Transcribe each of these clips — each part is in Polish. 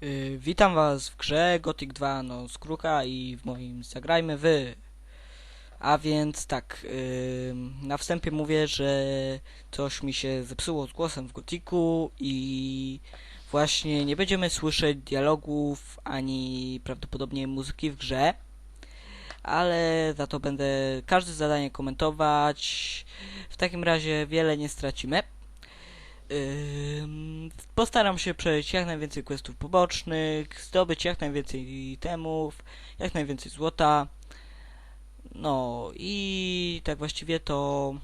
Yy, witam was w grze Gothic 2 no z Kruka i w moim Zagrajmy Wy. A więc tak, na wstępie mówię, że coś mi się zepsuło z głosem w Gothicu i właśnie nie będziemy słyszeć dialogów ani prawdopodobnie muzyki w grze, ale za to będę każde zadanie komentować. W takim razie wiele nie stracimy. Postaram się przejść jak najwięcej questów pobocznych, zdobyć jak najwięcej itemów, jak najwięcej złota. No i tak właściwie to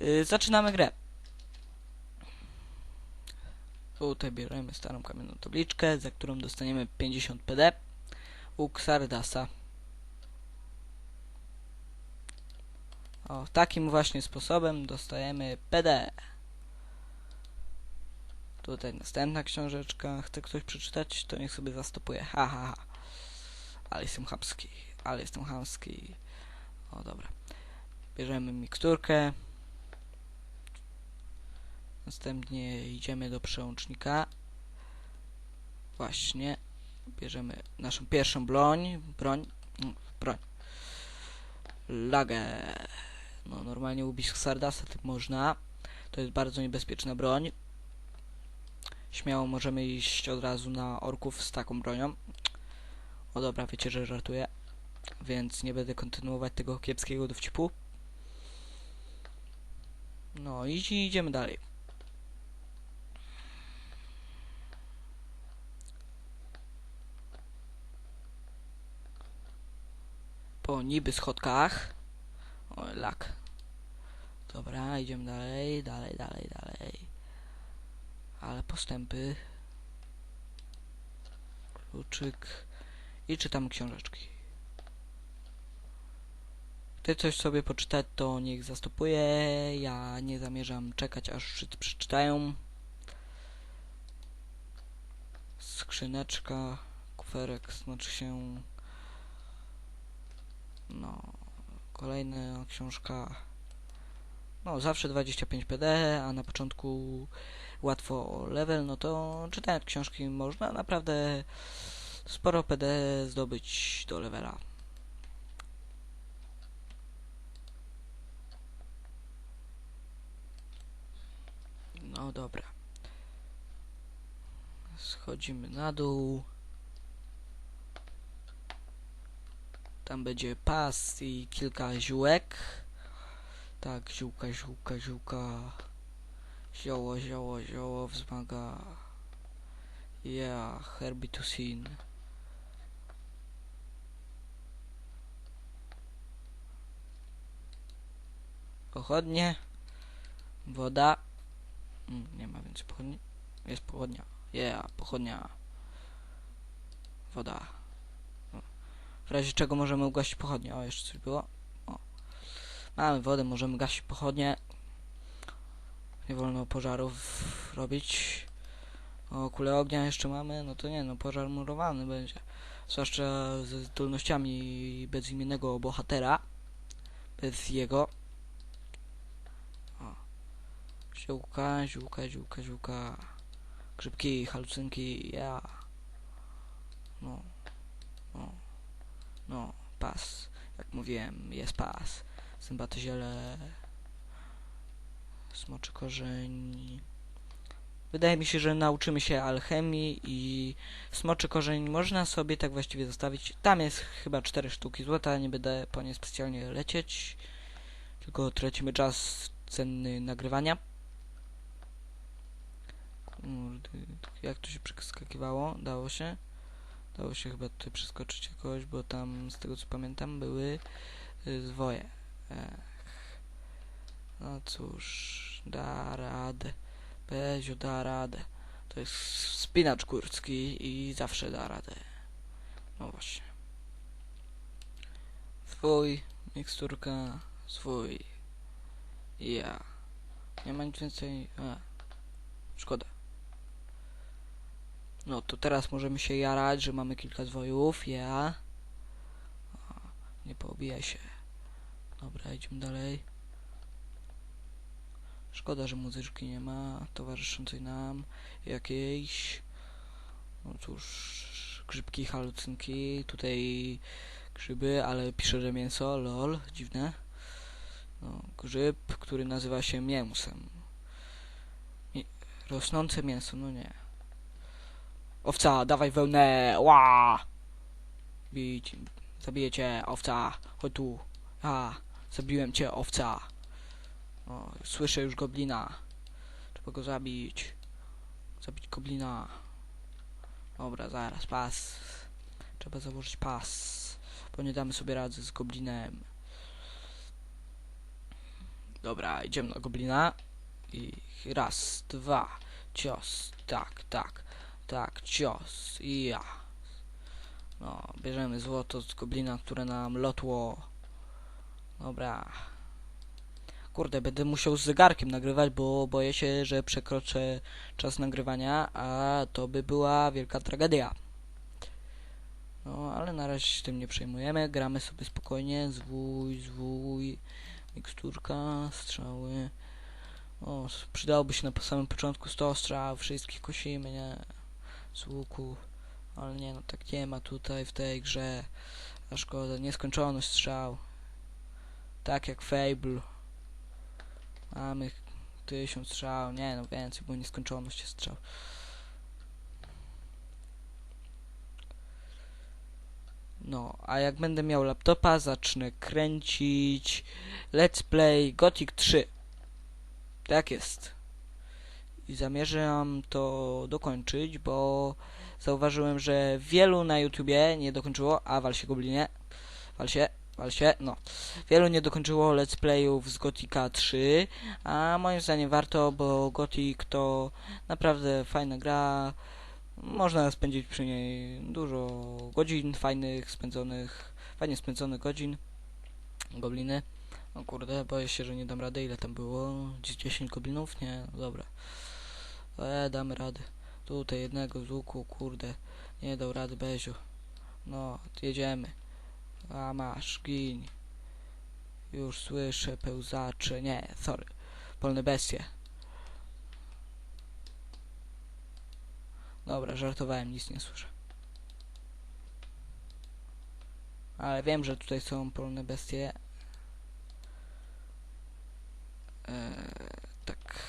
yy, zaczynamy grę. Tutaj bierzemy starą kamienną tabliczkę, za którą dostaniemy 50 PD u Xardasa. O, takim właśnie sposobem dostajemy PD. Tutaj następna książeczka. Chce ktoś przeczytać? To niech sobie zastopuje. Ha, ha, ha. Ale jestem chamski. Ale jestem chamski. O, dobra. Bierzemy miksturkę. Następnie idziemy do przełącznika. Właśnie. Bierzemy naszą pierwszą broń. Broń. mm, Broń. Lagę. No, normalnie ubić Sardasa tak można. To jest bardzo niebezpieczna broń śmiało możemy iść od razu na orków z taką bronią. O dobra, wiecie, że żartuję. Więc nie będę kontynuować tego kiepskiego dowcipu. No i idziemy dalej. Po niby schodkach. O, lak. Dobra, idziemy dalej, dalej, dalej, dalej ale postępy. Kluczyk. I czytam książeczki. Ty coś sobie poczytać, to niech zastopuje. Ja nie zamierzam czekać, aż wszyscy przeczytają. Skrzyneczka, kuferek, znaczy się... No... Kolejna książka... No, zawsze 25 PD, a na początku łatwo level, no to czytając książki można naprawdę sporo PD zdobyć do levela. No dobra. Schodzimy na dół. Tam będzie pas i kilka ziółek. Tak, ziółka, ziółka, ziółka. Zioło, zioło, zioło wzmaga. Yeah, herbitusin. Pochodnie. Woda. Mm, nie ma więcej pochodni. Jest pochodnia. Yeah, pochodnia. Woda. W razie czego możemy ugasić pochodnie. O, jeszcze coś było. O. Mamy wodę, możemy gasić pochodnie. Nie wolno pożarów robić. O, kule ognia jeszcze mamy, no to nie, no pożar murowany będzie. Zwłaszcza ze zdolnościami bezimiennego bohatera. Bez jego. O. Ziółka, ziółka, ziółka, ziółka. Grzybki, halucynki, ja. No. No. No, pas. Jak mówiłem, jest pas. Zębate ziele smoczy korzeń. Wydaje mi się, że nauczymy się alchemii i smoczy korzeń można sobie tak właściwie zostawić. Tam jest chyba cztery sztuki złota, nie będę po nie specjalnie lecieć, tylko tracimy czas cenny nagrywania. Jak to się przeskakiwało? Dało się? Dało się chyba tutaj przeskoczyć jakoś, bo tam z tego co pamiętam były y, zwoje. Ech. No cóż, da radę. Bezio da radę. To jest spinacz górski i zawsze da radę. No właśnie. Swój, miksturka, swój. Ja. Nie ma nic więcej. A. Szkoda. No to teraz możemy się jarać, że mamy kilka zwojów. Ja. O, nie poobijaj się. Dobra, idziemy dalej. Szkoda, że muzyczki nie ma towarzyszącej nam jakiejś. No cóż, grzybki, halucynki, tutaj grzyby, ale pisze, że mięso, lol, dziwne. No, grzyb, który nazywa się mięsem. Mi rosnące mięso, no nie. Owca, dawaj wełnę, ła! Bić, zabiję cię, owca, chodź tu. A, zabiłem cię, owca. O, słyszę już goblina. Trzeba go zabić. Zabić goblina. Dobra, zaraz, pas. Trzeba założyć pas. Bo nie damy sobie rady z goblinem. Dobra, idziemy na goblina. I raz, dwa, cios, tak, tak, tak, cios i ja. No, bierzemy złoto z goblina, które nam lotło. Dobra. Kurde, będę musiał z zegarkiem nagrywać, bo boję się, że przekroczę czas nagrywania, a to by była wielka tragedia. No, ale na razie się tym nie przejmujemy. Gramy sobie spokojnie. Zwój, zwój, miksturka, strzały. O, przydałoby się na samym początku 100 strzał, wszystkich kosimy, nie? Z łuku. Ale nie, no tak nie ma tutaj w tej grze. A szkoda, nieskończoność strzał. Tak jak Fable. Mamy tysiąc strzał, nie no więcej, bo nieskończoność jest strzał. No, a jak będę miał laptopa, zacznę kręcić Let's Play Gothic 3. Tak jest. I zamierzam to dokończyć, bo zauważyłem, że wielu na YouTubie nie dokończyło, a wal się goblinie, wal się, wal się, no. Wielu nie dokończyło Let's Playów z Gothica 3, a moim zdaniem warto, bo Gothic to naprawdę fajna gra. Można spędzić przy niej dużo godzin fajnych, spędzonych, fajnie spędzonych godzin. Gobliny. O kurde, boję się, że nie dam rady. Ile tam było? Gdzieś 10 goblinów? Nie, no dobra. E, damy radę. Tutaj jednego z łuku, kurde. Nie dał rady Beziu. No, jedziemy. A masz, gin. Już słyszę pełzacze. Nie, sorry. Polne bestie. Dobra, żartowałem, nic nie słyszę. Ale wiem, że tutaj są polne bestie. Eee, tak.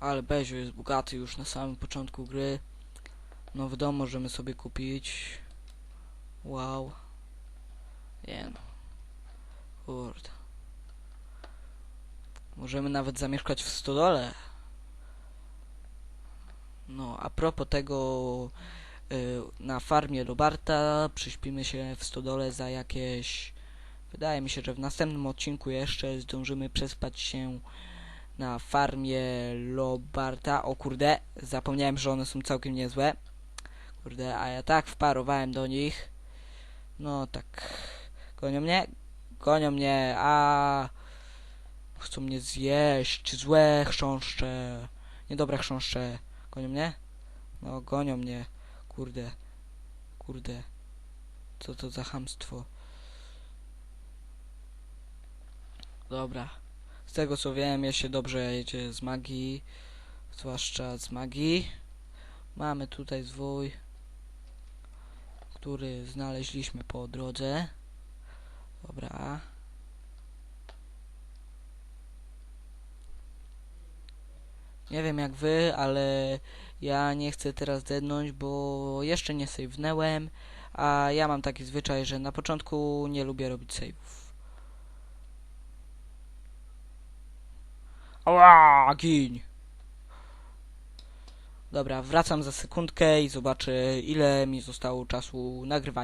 Ale Beziu jest bogaty już na samym początku gry. Nowy dom możemy sobie kupić. Wow. Nie no. Kurde. Możemy nawet zamieszkać w stodole. No, a propos tego, y, na farmie Robarta przyśpimy się w stodole za jakieś... Wydaje mi się, że w następnym odcinku jeszcze zdążymy przespać się na farmie Lobarta. O kurde, zapomniałem, że one są całkiem niezłe. Kurde, a ja tak wparowałem do nich. No tak. Gonią mnie? Gonią mnie, a Chcą mnie zjeść. Złe chrząszcze. Niedobre chrząszcze. Gonią mnie? No, gonią mnie. Kurde. Kurde. Co to za chamstwo? Dobra. Z tego co wiem, ja się dobrze jedzie z magii. Zwłaszcza z magii. Mamy tutaj zwój, który znaleźliśmy po drodze. Dobra. Nie wiem jak wy, ale ja nie chcę teraz dednąć, bo jeszcze nie save'nęłem, a ja mam taki zwyczaj, że na początku nie lubię robić save'ów. Ała, gin! Dobra, wracam za sekundkę i zobaczę ile mi zostało czasu nagrywania.